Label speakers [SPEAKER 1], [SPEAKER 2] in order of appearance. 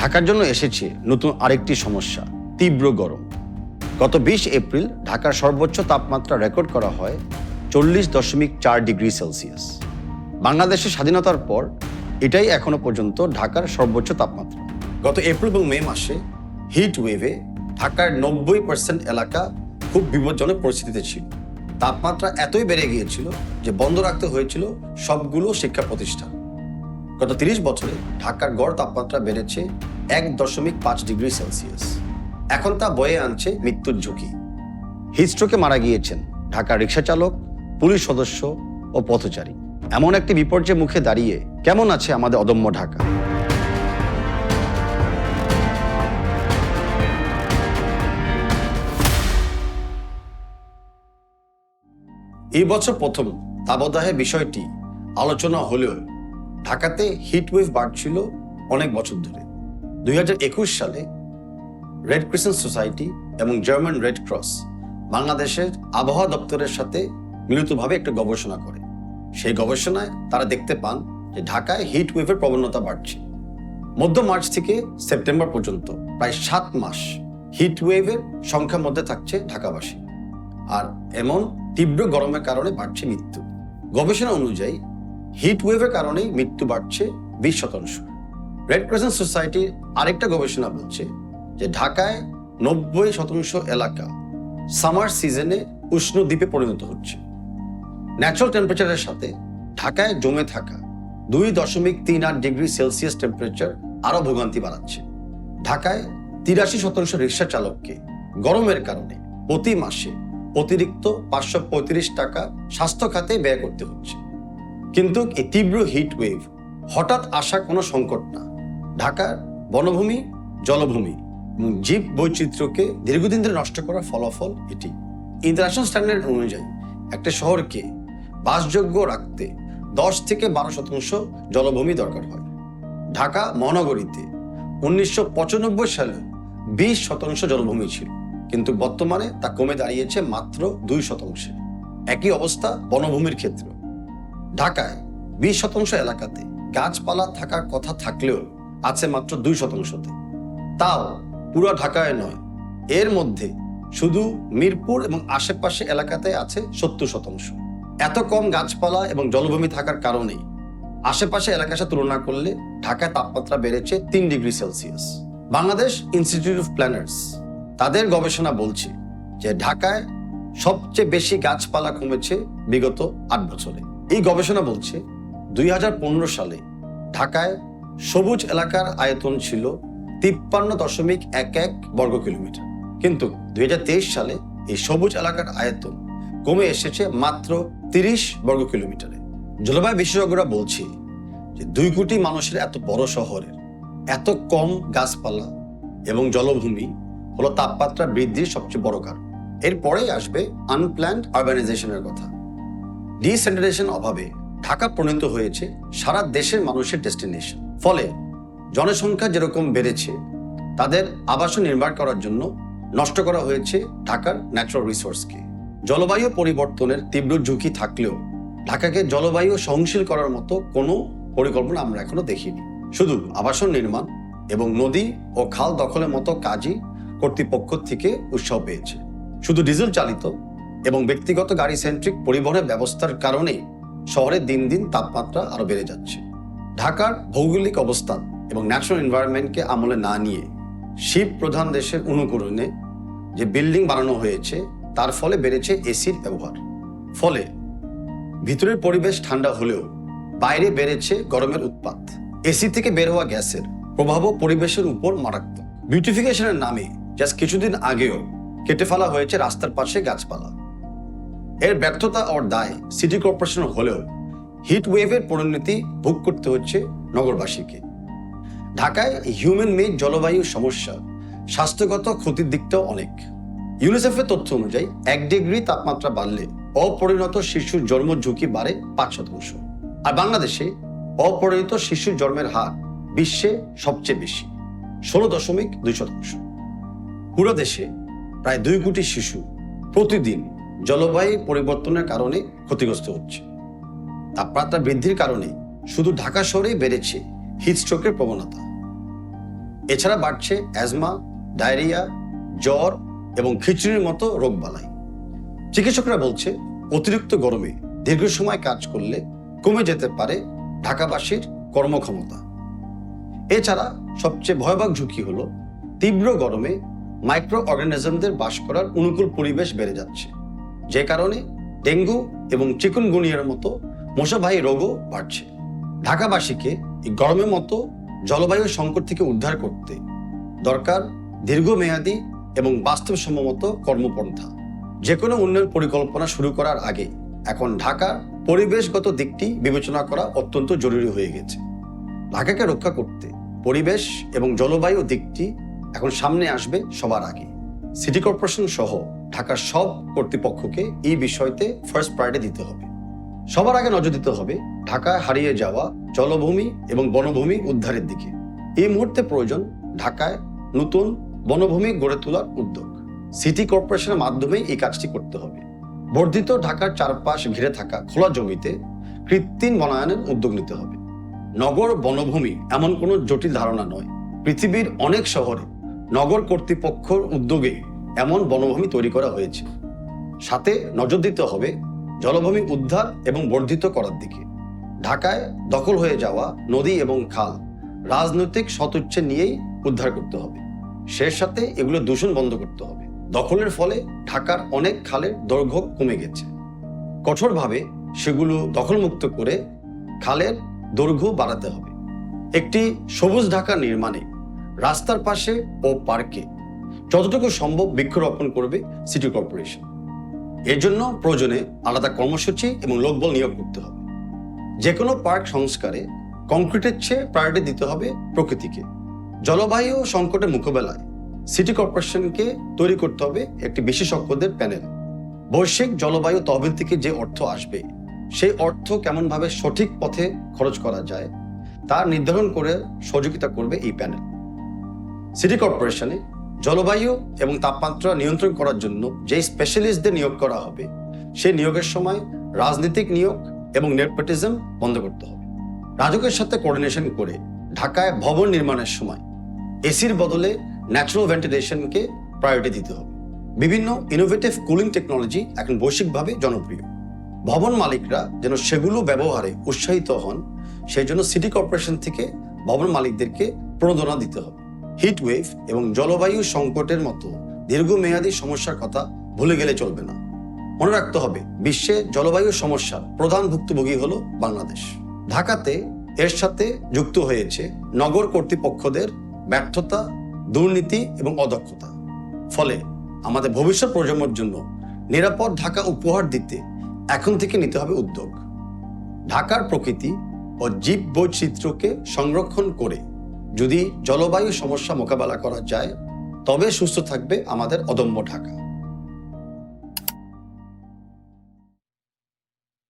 [SPEAKER 1] ঢাকার জন্য এসেছে নতুন আরেকটি সমস্যা, তীব্র গরম। গত বিশ এপ্রিল ঢাকার সর্বোচ্চ তাপমাত্রা রেকর্ড করা হয় চল্লিশ দশমিক চার ডিগ্রি সেলসিয়াস। বাংলাদেশের স্বাধীনতার পর এটাই এখনও পর্যন্ত ঢাকার সর্বোচ্চ তাপমাত্রা। গত এপ্রিল এবং মে মাসে হিট ওয়েভে ঢাকার নব্বই পার্সেন্ট এলাকা খুব বিপজ্জনক পরিস্থিতিতে ছিল। তাপমাত্রা এতই বেড়ে গিয়েছিল যে বন্ধ রাখতে হয়েছিল সবগুলো শিক্ষা প্রতিষ্ঠান। গত তিরিশ বছরে ঢাকার গড় তাপমাত্রা বেড়েছে এক দশমিক পাঁচ ডিগ্রি সেলসিয়াস। এখন তা বয়ে আনছে মৃত্যুর ঝুঁকি। হিস্ট্রোকে মারা গিয়েছেন ঢাকার রিক্সা চালক, পুলিশ সদস্য ও পথচারী। এমন একটি বিপর্যয়ের মুখে দাঁড়িয়ে কেমন আছে আমাদের অদম্য ঢাকা? এই বছর প্রথম তাবদাহের বিষয়টি আলোচনা হলেও ঢাকাতে হিটওয়েভ বাড়ছিল অনেক বছর ধরে। দুই একুশ সালে রেড ক্রিসেন্ট সোসাইটি এবং জার্মান রেড ক্রস বাংলাদেশের আবহাওয়া দপ্তরের সাথে মিলিতভাবে একটা গবেষণা করে। সেই গবেষণায় তারা দেখতে পান যে ঢাকায় হিট ওয়েভের প্রবণতা বাড়ছে। মধ্য মার্চ থেকে সেপ্টেম্বর পর্যন্ত প্রায় সাত মাস হিট ওয়েভের সংখ্যার মধ্যে থাকছে ঢাকাবাসী। আর এমন তীব্র গরমের কারণে বাড়ছে মৃত্যু। গবেষণা অনুযায়ী হিট ওয়েভের কারণেই মৃত্যু বাড়ছে বিশ শতাংশ। রেড ক্রিসেন্ট সোসাইটির আরেকটা গবেষণা বলছে যে ঢাকায় নব্বই শতাংশ এলাকা সামার সিজনে উষ্ণ দ্বীপে পরিণত হচ্ছে। ন্যাচারাল টেম্পারেচারের সাথে ঢাকায় জমে থাকা দুই দশমিক তিন আট ডিগ্রি সেলসিয়াস টেম্পারেচার আরও ভোগান্তি বাড়াচ্ছে। ঢাকায় তিরাশি শতাংশ রিক্সা চালককে গরমের কারণে প্রতি মাসে অতিরিক্ত পাঁচশো পঁয়ত্রিশ টাকা স্বাস্থ্য খাতে ব্যয় করতে হচ্ছে। কিন্তু এই তীব্র হিট ওয়েভ হঠাৎ আসা কোনো সংকট না। ঢাকার বনভূমি, জলভূমি এবং জীব বৈচিত্র্যকে দীর্ঘদিন ধরে নষ্ট করার ফলাফল এটি। ইন্টারন্যাশনাল স্ট্যান্ডার্ড অনুযায়ী একটা শহরকে বাসযোগ্য রাখতে দশ থেকে বারো শতাংশ জলভূমি দরকার হয়। ঢাকা মহানগরীতে উনিশশো পঁচানব্বই সালে বিশ শতাংশ জলভূমি ছিল, কিন্তু বর্তমানে তা কমে দাঁড়িয়েছে মাত্র দুই শতাংশে। একই অবস্থা বনভূমির ক্ষেত্র। ঢাকায় বিশ শতাংশ এলাকাতে গাছপালা থাকার কথা থাকলেও আছে মাত্র দুই শতাংশতে। তাও পুরো ঢাকায় নয়, এর মধ্যে শুধু মিরপুর এবং আশেপাশে এলাকাতে আছে সত্তর শতাংশ। এত কম গাছপালা এবং জলভূমি থাকার কারণে আশেপাশে এলাকার সাথে তুলনা করলে ঢাকায় তাপমাত্রা বেড়েছে তিন degree Celsius. Bangladesh institute of planners তাদের গবেষণা বলছে যে ঢাকায় সবচেয়ে বেশি গাছপালা কমেছে বিগত আট বছরে। এই গবেষণা বলছে, দুই হাজার পনেরো সালে ঢাকায় সবুজ এলাকার আয়তন ছিল তিপ্পান্ন দশমিক এক এক বর্গ কিলোমিটার। কিন্তু দুই হাজার তেইশ সালে এই সবুজ এলাকার আয়তন কমে এসেছে মাত্র তিরিশ বর্গ কিলোমিটারে। জলবায়ু বিশেষজ্ঞরা বলছে যে দুই কোটি মানুষের এত বড় শহরের এত কম গাছপালা এবং জলভূমি হলো তাপমাত্রা বৃদ্ধির সবচেয়ে বড় কারণ। এরপরেই আসবে আনপ্ল্যান্ড আরবানাইজেশনের কথা। ডিসেন্ট্রালাইজেশন অভাবে ঢাকা পরিণত হয়েছে সারা দেশের মানুষের ডেস্টিনেশন ফলে জনসংখ্যা যেরকম বেড়েছে, তাদের আবাসন নির্মাণ করার জন্য নষ্ট করা হয়েছে ঢাকার ন্যাচারাল রিসোর্সকে জলবায়ু পরিবর্তনের তীব্র ঝুঁকি থাকলেও ঢাকাকে জলবায়ু সহনশীল করার মতো কোনো পরিকল্পনা আমরা এখনও দেখিনি। শুধু আবাসন নির্মাণ এবং নদী ও খাল দখলের মতো কাজই কর্তৃপক্ষ থেকে উৎসাহ পেয়েছে। শুধু ডিজেল চালিত এবং ব্যক্তিগত গাড়ি সেন্ট্রিক পরিবহনের ব্যবস্থার কারণে শহরে দিন দিন তাপমাত্রা আরও বেড়ে যাচ্ছে। ঢাকার ভৌগোলিক অবস্থান এবং ন্যাচারাল এনভায়রনমেন্টকে আমলে না নিয়ে শিব প্রধান দেশের অনুকরণে যে বিল্ডিং বানানো হয়েছে, তার ফলে বেড়েছে এসির ব্যবহার। ফলে ভিতরের পরিবেশ ঠান্ডা হলেও বাইরে বেড়েছে গরমের উৎপাত। এসি থেকে বের হওয়া গ্যাসের প্রভাবও পরিবেশের উপর মারাত্মক। বিউটিফিকেশনের নামে জাস্ট কিছুদিন আগেও কেটে ফেলা হয়েছে রাস্তার পাশে গাছপালা। এর ব্যর্থতা ওর দায় সিটি কর্পোরেশন হলেও হিট ওয়েভের পরিণতি ভোগ করতে হচ্ছে নগরবাসীকে। ঢাকায় হিউম্যান মেড জলবায়ু সমস্যা স্বাস্থ্যগত ক্ষতির দিকটাও অনেক। ইউনিসেফের তথ্য অনুযায়ী এক ডিগ্রি তাপমাত্রা বাড়লে অপরিণত শিশুর জন্ম ঝুঁকি বাড়ে পাঁচ শতাংশ। আর বাংলাদেশে অপরিণত শিশুর জন্মের হার বিশ্বে সবচেয়ে বেশি, ষোলো দশমিক দুই শতাংশ। পুরো দেশে প্রায় দুই কোটি শিশু প্রতিদিন জলবায়ু পরিবর্তনের কারণে ক্ষতিগ্রস্ত হচ্ছে। তাপমাত্রা বৃদ্ধির কারণে শুধু ঢাকা শহরেই বেড়েছে হিটস্ট্রোকের প্রবণতা। এছাড়া বাড়ছে অ্যাজমা, ডায়রিয়া, জ্বর এবং খিচুড়ির মতো রোগবালাই। চিকিৎসকরা বলছে, অতিরিক্ত গরমে দীর্ঘ সময় কাজ করলে কমে যেতে পারে ঢাকাবাসীর কর্মক্ষমতা। এছাড়া সবচেয়ে ভয়াবহ ঝুঁকি হলো, তীব্র গরমে মাইক্রো অর্গানিজমদের বাস করার অনুকূল পরিবেশ বেড়ে যাচ্ছে। যে কারণে ডেঙ্গু এবং চিকুনগুনিয়ার মতো মশাবাহী রোগও বাড়ছে। ঢাকাবাসীকে এই গরমের মতো জলবায়ু সংকট থেকে উদ্ধার করতে দরকার দীর্ঘমেয়াদী এবং বাস্তবসম্মত কর্মপন্থা। যে কোনো উন্নয়ন পরিকল্পনা শুরু করার আগে এখন ঢাকার পরিবেশগত দিকটি বিবেচনা করা অত্যন্ত জরুরি হয়ে গেছে। ঢাকাকে রক্ষা করতে পরিবেশ এবং জলবায়ু দিকটি এখন সামনে আসবে সবার আগে। সিটি কর্পোরেশন সহ ঢাকার সব কর্তৃপক্ষকে এই বিষয়তে ফার্স্ট প্রায়োরিটি দিতে হবে। সবার আগে নজর দিতে হবে ঢাকায় হারিয়ে যাওয়া জলভূমি এবং বনভূমি উদ্ধারের দিকে। এই মুহূর্তে প্রয়োজন ঢাকায় নতুন বনভূমি গড়ে তোলার উদ্যোগ। সিটি কর্পোরেশনের মাধ্যমে এই কাজটি করতে হবে। বর্ধিত ঢাকার চারপাশ ঘিরে থাকা খোলা জমিতে কৃত্রিম বনায়নের উদ্যোগ নিতে হবে। নগর বনভূমি এমন কোনো জটিল ধারণা নয়। পৃথিবীর অনেক শহরে নগর কর্তৃপক্ষর উদ্যোগে এমন বনভূমি তৈরি করা হয়েছে। সাথে নজর দিতে হবে জলভূমি উদ্ধার এবং বর্ধিত করার দিকে। ঢাকায় দখল হয়ে যাওয়া নদী এবং খাল রাজনৈতিক সতুচ্ছে নিয়েই উদ্ধার করতে হবে। সেই সাথে এগুলো দূষণ বন্ধ করতে হবে। দখলের ফলে ঢাকার অনেক খালের দৈর্ঘ্য কমে গেছে। কঠোরভাবে সেগুলো দখলমুক্ত করে খালের দৈর্ঘ্য বাড়াতে হবে। একটি সবুজ ঢাকা নির্মাণে রাস্তার পাশে ও পার্কে যতটুকু সম্ভব বৃক্ষরোপণ করবে সিটি কর্পোরেশন। এর জন্য প্রয়োজনে আলাদা কর্মসূচি এবং লোকবল নিয়োগ করতে হবে। যে কোনো পার্ক সংস্কারে কংক্রিটের চেয়ে প্রায়োরিটি দিতে হবে প্রকৃতিকে। জলবায়ু সংকটের মোকাবেলায় সিটি কর্পোরেশনকে তৈরি করতে হবে একটি বিশেষজ্ঞদের প্যানেল। বৈশ্বিক জলবায়ু তহবিল থেকে যে অর্থ আসবে, সেই অর্থ কেমনভাবে সঠিক পথে খরচ করা যায়, তা নির্ধারণ করে সহযোগিতা করবে এই প্যানেল। সিটি কর্পোরেশনে জলবায়ু এবং তাপমাত্রা নিয়ন্ত্রণ করার জন্য যে স্পেশালিস্টদের নিয়োগ করা হবে, সেই নিয়োগের সময় রাজনৈতিক নিয়োগ এবং নেটপটিজম বন্ধ করতে হবে। রাজকের সাথে কোঅর্ডিনেশন করে ঢাকায় ভবন নির্মাণের সময় এসির বদলে ন্যাচারাল ভেন্টিলেশনকে প্রায়োরিটি দিতে হবে। বিভিন্ন ইনোভেটিভ কুলিং টেকনোলজি এখন বৈশ্বিকভাবে জনপ্রিয়। ভবন মালিকরা যেন সেগুলো ব্যবহারে উৎসাহিত হন, সেই জন্য সিটি কর্পোরেশন থেকে ভবন মালিকদেরকে প্রণোদনা দিতে হবে। হিট ওয়েভ এবং জলবায়ু সংকটের মতো দীর্ঘমেয়াদী সমস্যার কথা ভুলে গেলে চলবে না। মনে রাখতে হবে, বিশ্বে জলবায়ু সমস্যার প্রধান ভুক্তভোগী হল বাংলাদেশ। ঢাকাতে এর সাথে যুক্ত হয়েছে নগর কর্তৃপক্ষদের ব্যর্থতা, দুর্নীতি এবং অদক্ষতা। ফলে আমাদের ভবিষ্যৎ প্রজন্মের জন্য নিরাপদ ঢাকা উপহার দিতে এখন থেকে নিতে হবে উদ্যোগ। ঢাকার প্রকৃতি ও জীব বৈচিত্র্যকে সংরক্ষণ করে যদি জলবায়ু সমস্যা মোকাবেলা করা যায় তবে সুস্থ থাকবে আমাদের অদম্য ঢাকা।